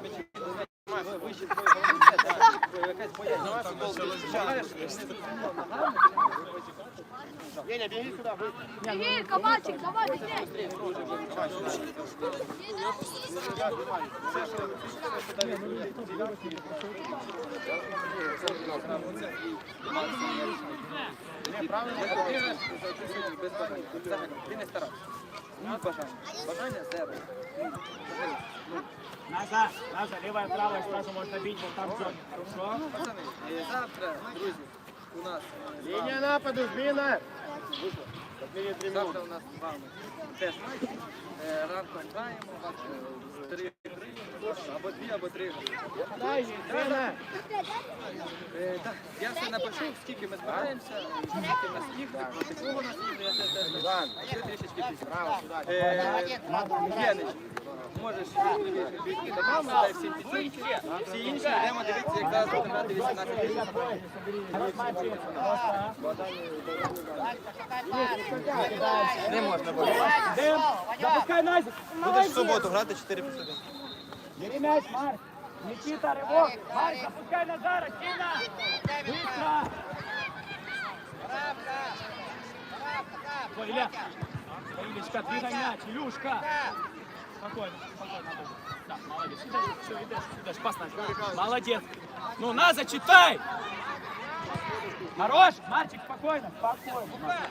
Вище твоєї голови, це, так, якась боязнь. Давай футбол беги сюда. Беги, кабачик, давай, быстрее. без бажання. Ти не старався. Ні бажання. Бажання зеро. Назад, назад, левая, правая, сразу можно бить, вот там все. Хорошо? Пацани, е, завтра, друзі, у нас е, Линия нападу, змена. Последние три минуты. Завтра у нас з вами теж матч. Е, Ранком граємо, у е, три гри, або дві, або три. Дай. Е, Так, я все напишу, скільки ми збираємося, скільки нас їх, проти кого нас їх, я це теж напишу. Ще трішечки пізніше. Е, Єнич, можеш бігти до мами, дай всі підсумки, всі інші йдемо дивитися, як зараз будемо грати 18 років. Не можна було. Запускай Назик. Будеш в суботу грати 4 плюс 1. Бери мяч, Марк. Никита, рывок. Марк, запускай Назара, сильно. Быстро. Ой, Илья. Илечка, двигай мяч. Илюшка. Спокойно, спокойно. Да, молодец. Все, идешь, идешь. Пас Назик. Молодец. Ну, на, зачитай. Хорош. Мальчик, спокойно, спокойно. Марк.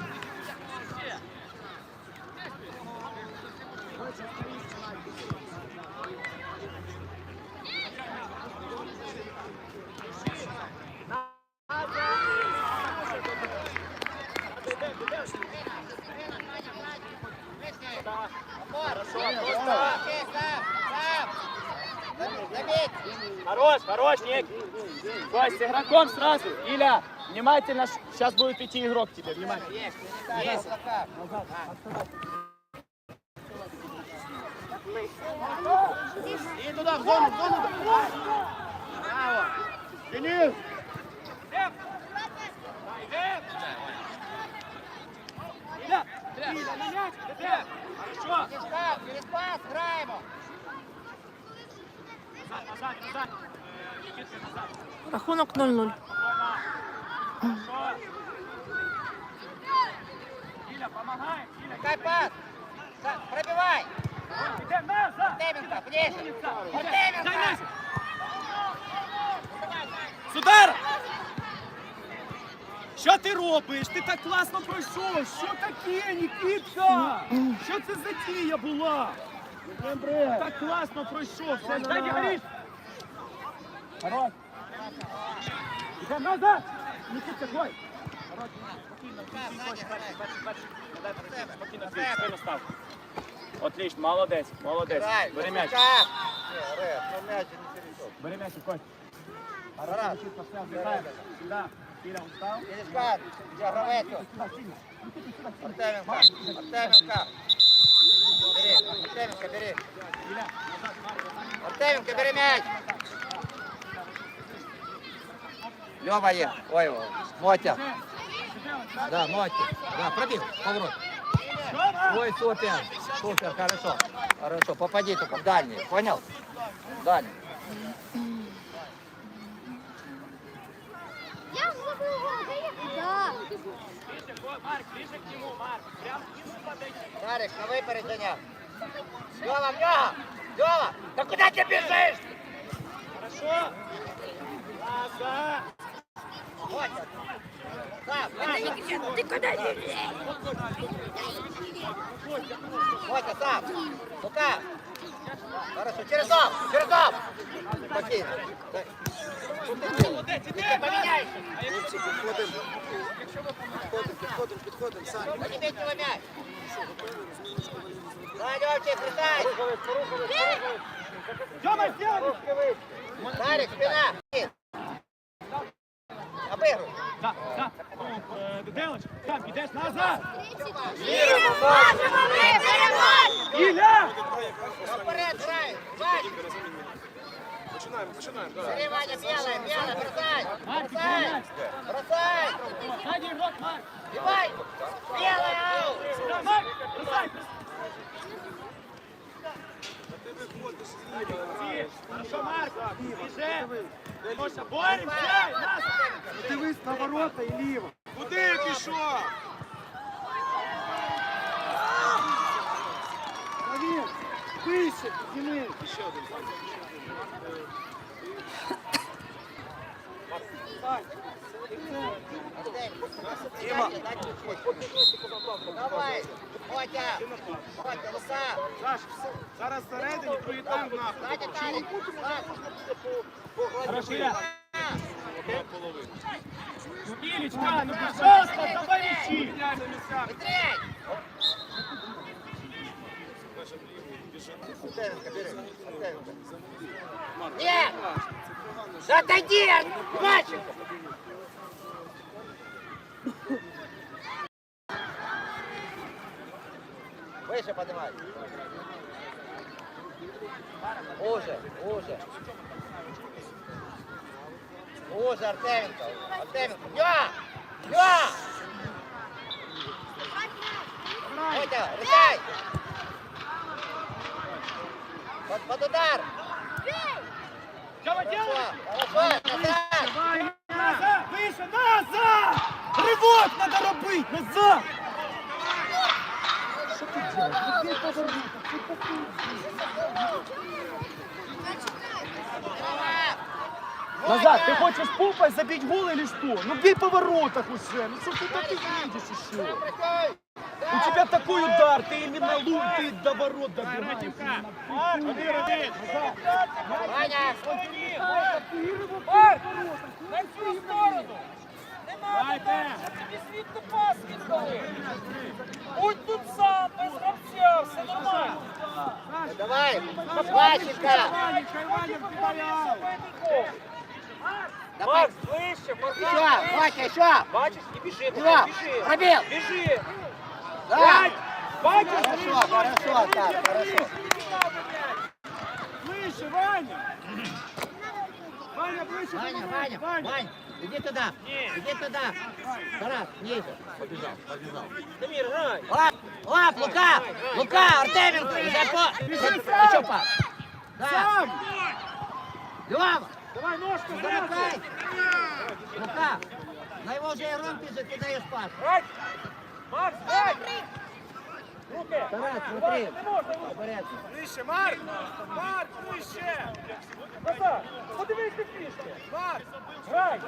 Хорош, хорош, Ник. Стой, с игроком сразу. Иля, внимательно. Сейчас будет идти игрок тебе. Внимательно. Есть. И туда, в зону, в зону. Браво. Денис. На мяч. Хорошо. Через пас граємо. Назад, назад, назад. Рахунок 0-0. Хорошо. Иля, помогай. Иля, Дай пас. Пробивай. идем назад. Артеменко, ближе. Артеменко. мяч. Що ти робиш? Ти так класно пройшов. Що таке, Нікітка? Що це за дія була? Так класно пройшов. Все нормально. Хорош. Іде назад. Нікітка, твой. Хорош. Спокійно, спокійно. Дай став. Отлично, молодець, молодець. Бери м'яч. Бери м'яч, Кость. Хорошо, Никитка, все, отдыхаем. Сюда. Киря, устал? Через пас. Где гравець? Сюда, сильно. Никита, сюда, сильно. Артеменко. Артеменко. Бери. Артеменко, бери. Илья, назад, Марк, назад. Артеменко, бери м'яч. Льова є. Ой, ой. Мотя. Да, Мотя. Да, пробіг. Поворот. Ой, супер. Супер, хорошо. Хорошо, попади только в дальний. Понял? Дальний. Да. Ближе, Ко- Марк, ближе к нему, Марк. Прям к нему подойди. Ярик, на випередження. Льова, в нього. Льова, та куди ти біжиш? Хорошо. Назад. Мотя. Так, так. Ты куда лезешь? Мотя, сам. Рука. Хорошо, через дом, через дом. Спокійно. Так. Що ти робиш? Ти поміняйся. Підходимо, підходимо, Саня. Поднимите его мяч. Давай, Левчик, летай. Тёма, сделай. Дарик, спина. Обыгрывай. Да, да. Ну, э, Делач, там, идешь назад. Можемо ми перемог! Иля! Вперед, грай. Вань. Починаємо, починаємо. Бери, Ваня, белая, белая, бросай. Марк, Бросай. Бросай. Сзади игрок, Марк. Марк, бросай. Ти, Хорошо, Марко, біже. Тоша, боремося! Нас! Дивись на ворота і ліво. Куди пішов? Навір, вище, підніми. Ще один. Давай, Мотя! Мотя, Лука! Саш, зараз всередині, другий нахуй. Сзади, Тарик! Хорошо, я. Ілічка, ну пожалуйста, давай мячи. Отойди, мальчик! Выше поднимай. Уже, уже. Уже, Артеменко. Артеменко. Я! Я! Мотя, решай! Под, под удар! Чого делаешь? Хорошо, хорошо, назад! Вище, ты хочешь пупой забить гол или что? Ну бей по воротах уже, ну что ты так и видишь еще? У тебя такой удар, ты именно лук, ты до ворот добираешь. На цю сторону! Немає! Тобі світу пас віддали! Будь тут сам, без гравця, все нормально! Давай! Давай! Макс, ближче, Еще! Вася, еще! Бачиш, не біжи, Два! біжи! Пробил! Біжи! Да! Бачиш? Хорошо, хорошо, так, хорошо. Ближче, Ваня! Ваня, ближче, Ваня, Ваня, Вань, иди туда, иди туда. Тарас, ниже. Побежал, побежал. Дамір, грай! Лап, лап, Лука, Лука, Артеменко, Запо. Еще пас. Да, Сам! Лёва, Давай ножку замыкай. Лука, на его же бежит, ты даешь пас. Грай! Макс, грай! Руки! Тарас, смотри. Не можна, В порядке. Вище, Марк! Марк, вище! Назад! Подивись ти фішки! Марк! Грай!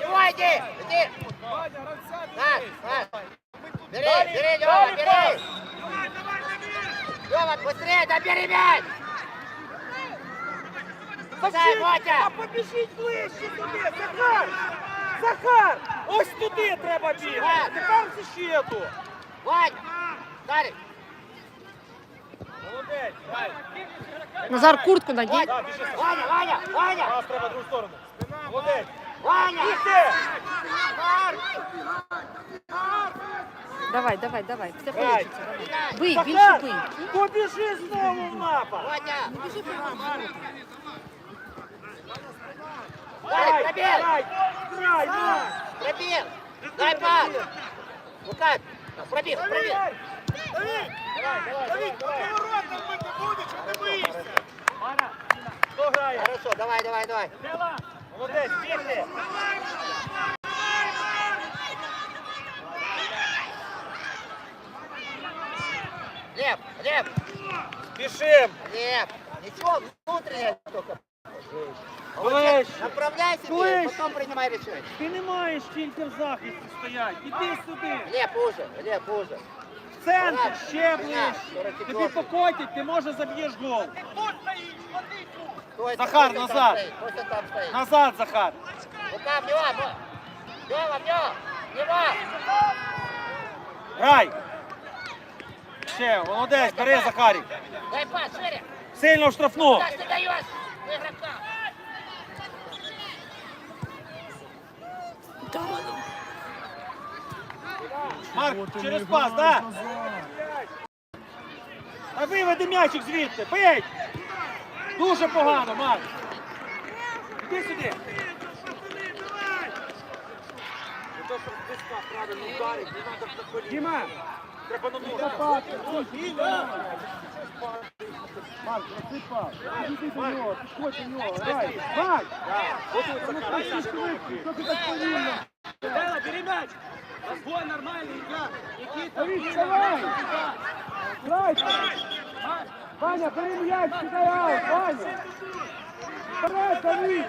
Его иди, иди. Ваня, гравця Так, дивись! так. Бери, бери, Лёва, Далі бери. пас! Лёва, быстрее, да бери мяч. Дай, Та Мотя. побіжіть ближче туди! Захар! Ось туди треба бігати! Тепер защиту! Вань, Дарик. Молодець! Грай! Назар, куртку надій. Ваня, Ваня, Ваня, Пас треба в другу сторону! Молодець! Ваня. Бігти! Давай, давай, давай. Все Грай! получиться. Бий, більше Захар! бий. Побіжи знову в напад! Ваня. Грай! Дарик, пробил. Грай! Грай! ну! Пробил. Дай пас. Лука, пробил, пробил. Хто грає? Хорошо, давай, давай, давай. Стріла! Молодець, бігти! Лев, Лев, Спішим! Лев. Ничего, внутреннее только. Ближче! Направляй себе, Ближче. потом принимай решение. Ти не маєш тільки в захисті стоять. Іди сюди. Лев, уже, Лев, уже. Центр ще Понятно. ближче. Тобі покотять, ти може заб'єш гол. Кто это? Захар, Кто там назад. стоит? Кто это там стоит? Назад, Захар. Лука, в него, Мо- Лева, в него, в него. Грай. Ще, молодець, бери Захарік. Дай пас, шире. Сильно в штрафну. Как ты даешь? Марк, через пас, так? Та виведи м'ячик звідти, бий! Дуже погано, Марк. Іди сюди. Діма, треба на ногу. Марк, насипав. Іди до нього, підходь до нього, грай. Марк! Ну, ти ж швидкий, Що ти так повільно? Дела, бери м'яч. Розбой нормальний, ігра. Нікіта, Давид, давай! Грай! Ваня, бери м'яч, кидай аут, Ваня! Вперед, Давид!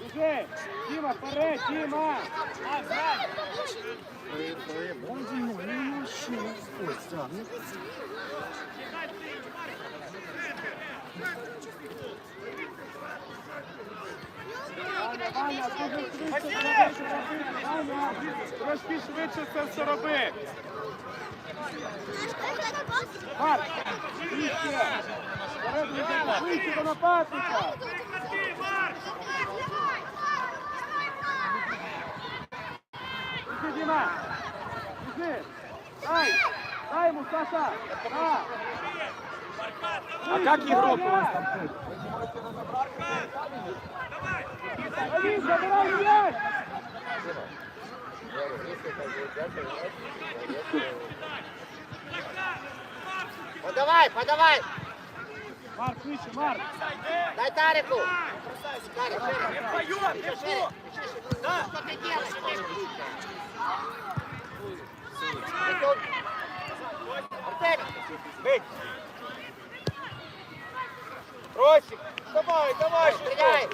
Біжи! Діма, вперед, Діма! Ваня, Трошки швидше це все роби. Марк, вище до нападника. Біжи, Діма. Біжи. Дай, дай йому, Саша. На. А как игрок у вас там? Давид, забирай мяч! Подавай, подавай! Марк, выше, Марк! Дай Тарику! Тарик, шире. Шире. Что ты делаешь? Артем! Артем! Бить! Росик, давай, давай! Стреляй!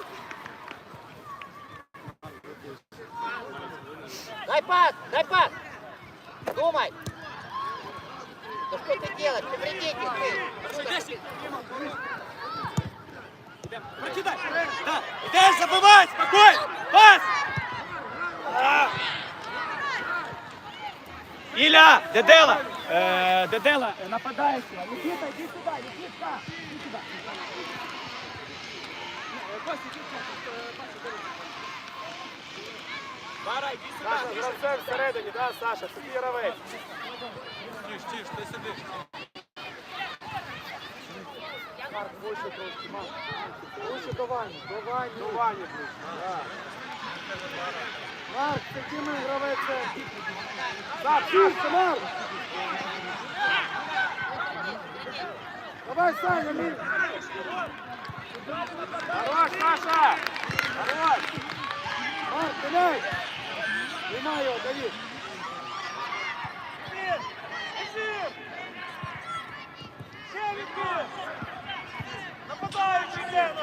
Дай пас! Дай пас! Думай! Да что ты делаешь? Ты вредитель ты! Прокидай! Да! Иди, забывай! Спокойно! Пас! Ілля, Дедела! Е, Дедела, нападається. Нікіта, іди сюди, Нікіта! Іди сюди. Саша, гравцем всередині, да, Саша, тобі гравець. Тиш, тиш, ти сидиш. Марк, вище трошки, Марк. Вище до Вані, до Вані. До Вані ближче, да. Марк, це гравець? Так, ширше, Марк. Давай, Саня, мій. Хорош, Саша! Хорош! Марк, стріляй! Знімай його, Давид!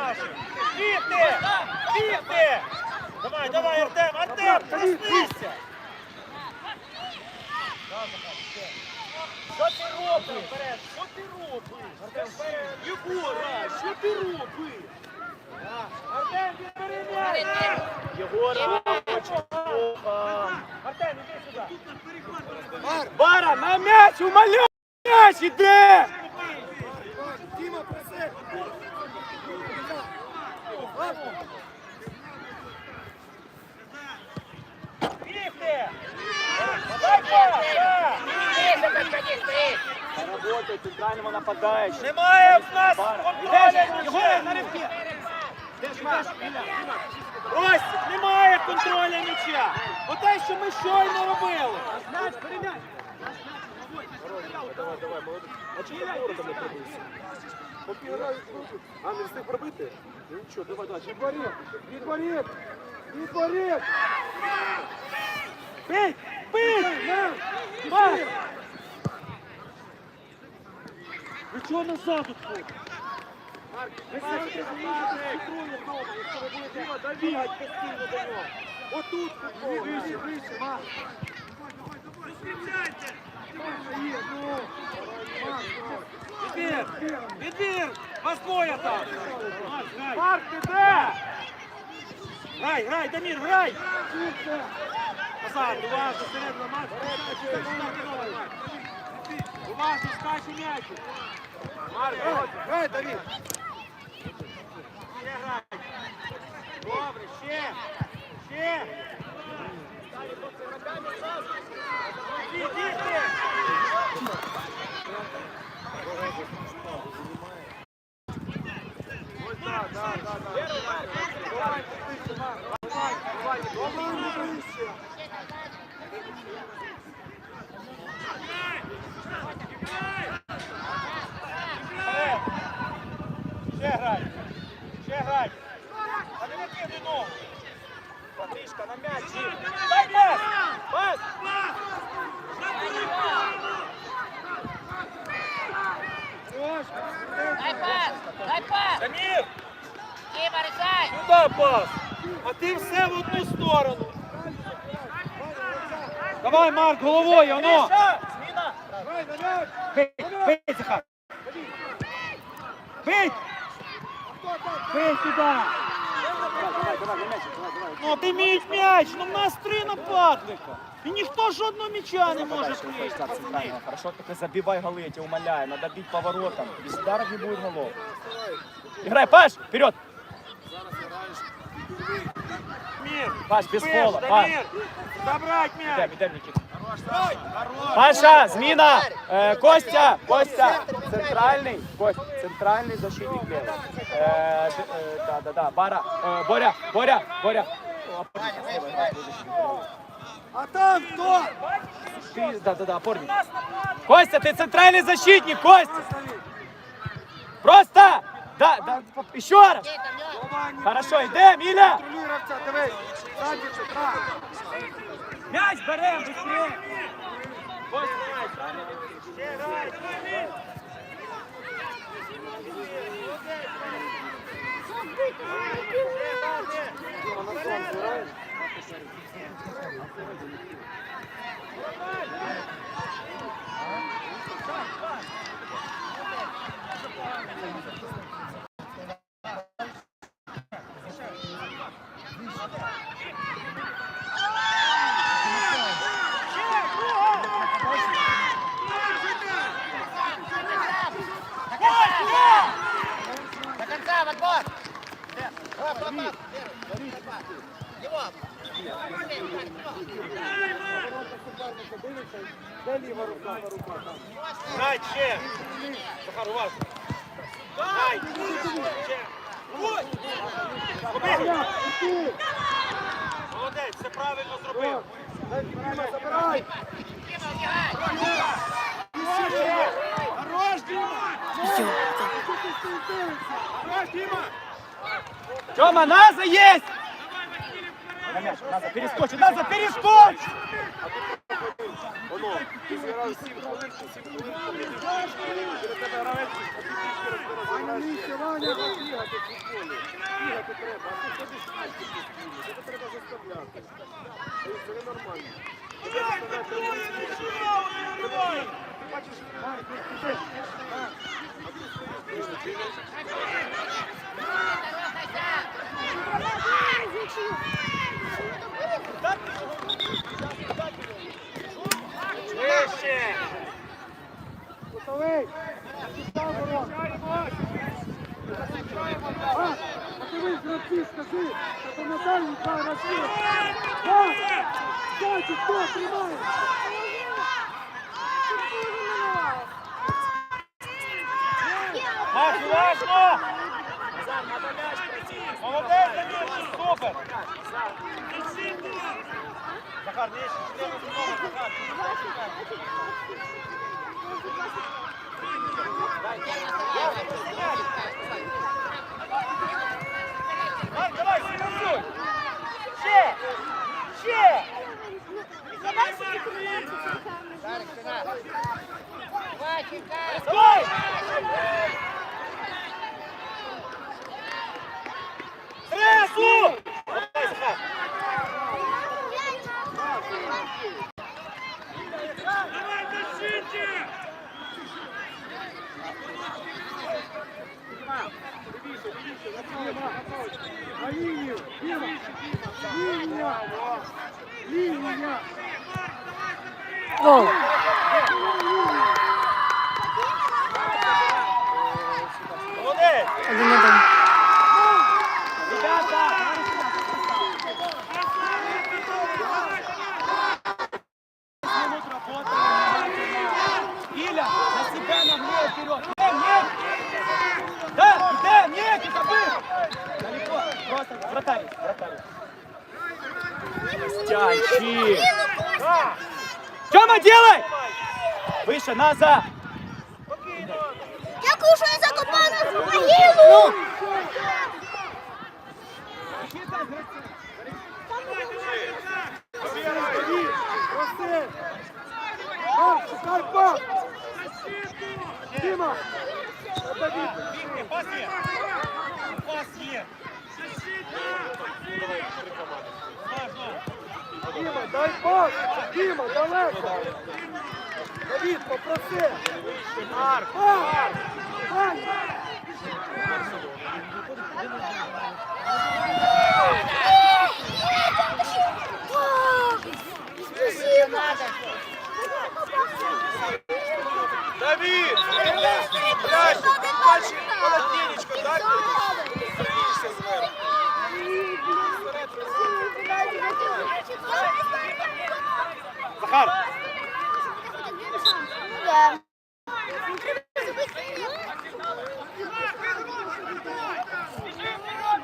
Наші? Бігти! Бігти! Давай, давай, Артем, Артем, проснися! Що ти робиш? Що ти робиш? Артем! Єгора, що ти робиш? Артем, відбери м'яч! Єгора, Артем, іди сюди! Бара, на м'яч, умоляю! М'яч іде! Діма, проси! Бігти! Работай, центрального нападаючого. Немає в нас контроля Єгора, на рибки! Ростик, немає контроля м'яча! Оте, що ми щойно робили! М'яч, перем'яч! А чому воротом не пробився? Поки. А, не встиг пробити? Ну нічого, давай далі. Відборіт! Відборіт! Відборіт! Ви чого назад тут? Постійно до нього. Отут футбол. Вище, вище, Марк. Марк, Відбір! Відбір! Вас двоє там! Марк, ти Дамір, грай! Назад, уважно, середина, Макс! Уважно, скачу м'яч! Марк, грай, Давид. Ще грай! Добре, ще! Ще! Відійди! Ще грай. Ще грай. А не викиди ногу. Патрішка на м'яч. Дай пас. Пас. Дай пас! Дай пас! Дамір, Діма, пас. А ти все в одну сторону. Давай, Марк, головою, оно! Зміна. Бий, бий, Захар! Бий! Бий сюди! Ну, ти мій м'яч, ну в нас три нападника. І ніхто жодного м'яча не може пацани. Хорошо, ты забивай голы, я тебя умоляю. Надо бить поворотом. Без ударов не будет голов. Играй, Паш, вперед! Паш, без Пеш, фола, Паш. Дамір. Забрать м'яч. Дай, дай, Никита. Паша, Змина, э, Костя, Костя, центральный, Костя, центральный защитник левый. Э, д- э, да, да, да, Бара, э, Боря, Боря, Боря. А там хто? Ты, да, да, да, опорник. Костя, ты центральный защитник, Костя. Просто, Да, да, еще раз. Хорошо, идем, Иля. Контролюй гравця, дивись. М'яч беремо, быстрее. Ось м'яч. Ще конца, в отбор! Давай, пас, пас! Его! Грай ще. Захар, уважно. Грай. Ще. Ой. Побіг. Молодець, все правильно зробив. Забирай. Хорош, Діма! Хорош, Діма! Тёма, Наза есть! На мяч, Наза, перескочь, Наза, перескочь! Воно, ти зіграв 7 хвилин, 7 хвилин, перед тебе гравець, Ай, на місці, Ваня. бігати в футболі. Бігати треба, а ти ходиш мальчик постійно, тебе треба заставляти. Це ненормально. Тебе заставляти робити. Ти бачиш, Вище! Готовий. Став ворот. А, подивись, гравці, скажи. Це Наталій, два гравці. А, Зайчик, хто Захар, нижче, чотири знову, Захар. Марк, давай, сигналюй! Ще! Ще! Ваченька! Давай! Стресу! На лінію. Лінія. Лінія. Гол. Молодець! Делай! Выше, назад! Закопав нас в могилу! Проси! Марк, пас! Вікні, пас є. Пас є. Діма, дай пас! Діма, далеко! Давід, попроси! Марк, Марк! Марк! Давид! Дальше, дальше, полотенечко, дай. Стрижься зверху. Захар! Да.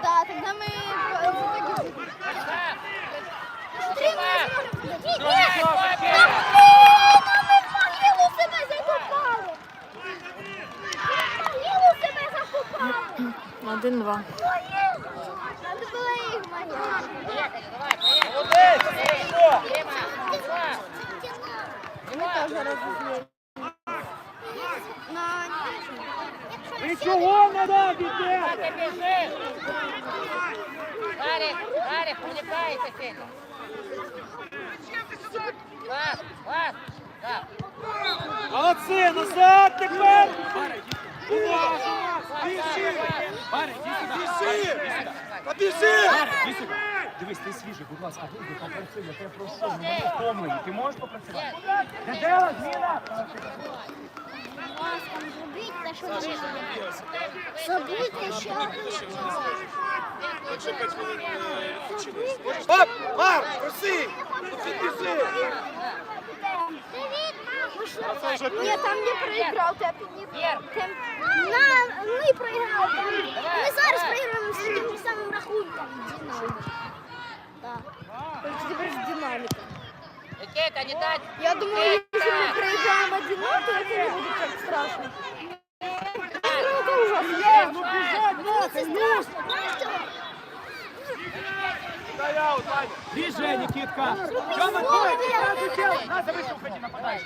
Да, тогда мы... Три Нет! Да блин, а ми в могилу себе закопали! В могилу себе закопали! Один-два. Надо було їх в могилу. Молодець, Дима, два. Ми теж розізлили. На... Ви чого не робите? Ти біжи. Гарик, Гарик, увлекайся сильно. Пас, пас. Так. Молодці, назад тепер! Біжи! Барик, іди сюди. Біжи! Побіжи! Іди сюди. Дивись, ти свіжий, будь ласка, вийди, попрацюй, я тебе прошу, ну, мене втомлені. Ти можеш попрацювати? Дедела, зміна! Ласка, зробіть те, що ви Зробіть ще Оп, Марк, проси! Підбіжи! Ні, там не проіграв, ти не Там на. Там. Ми зараз проіграємо з таким же самим рахунком. Динамо. Так. Тільки тепер з динаміка. Никита, не. Я думаю, якщо ми проиграем 1 то це не буде так страшно. Ну, це ужасно. Ну біжать, Ну, це страшно. Знаєш чого? Дай аут, Ваня! Біже, Нікітка! Тьома, давай! На, завище уходи, нападай!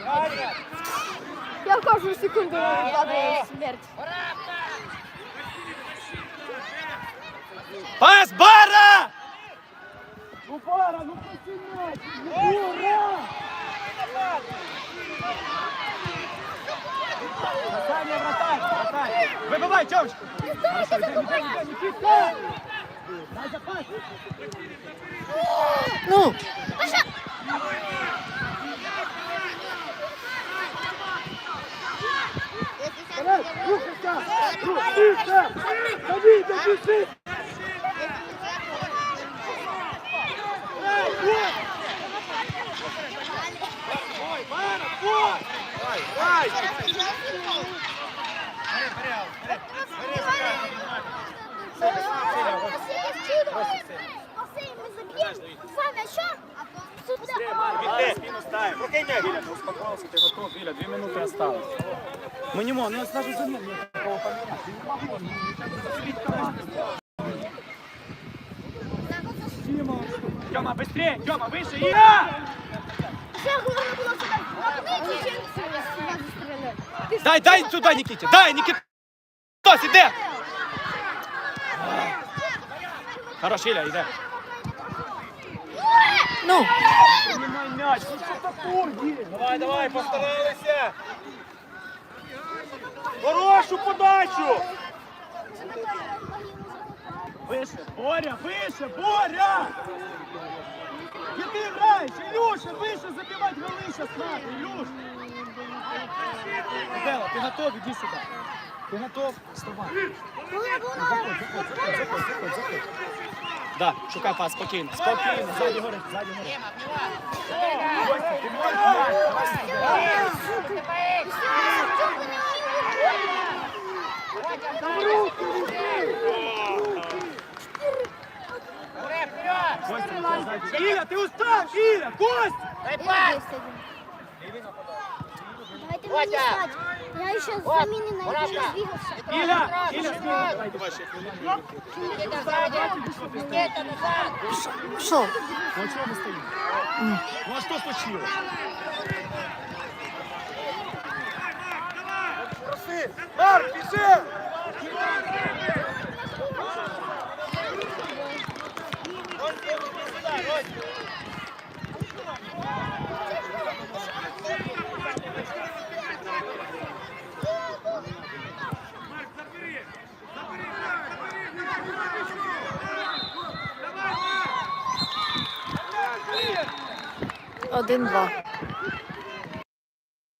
Я кожну секунду відкладаю смерть. Пас, Бара! Ну пара, ну посильней! Ну ура! Саня, вратарь, вратарь! Вибивай, Тьомочку! Хорошо, йде, йде, Ну, Давай, Ми не можемо, ну скажу замін, ні такого поміняти. Не! Тьома, быстрее, Тьома, выше, Іра! Дай, дай сюда, Никите, дай, Никита! Тось, іде! Хорош, Іля, іде. ну. Приймай м'яч, ну що таке? Давай, давай, постаралися! Хорошу подачу! Вище, Боря, вище, Боря! Где ты играешь? Илюша, выше забивать голы сейчас надо, Илюш! Дела, ты готов? Иди сюда. Ты готов? Вставай. Заходь, заходь, заходь, заходь, заходь, заходь. Да, шукай пас, спокійно, спокійно, ззаді гори, ззаді гори. Костя, ти устав, Ілля, Кость! Дай пас! Давайте стать. Я еще с замины на Иля. Иля, Иля, Иля, Ну, а что случилось? Русы! Марк! 1-2.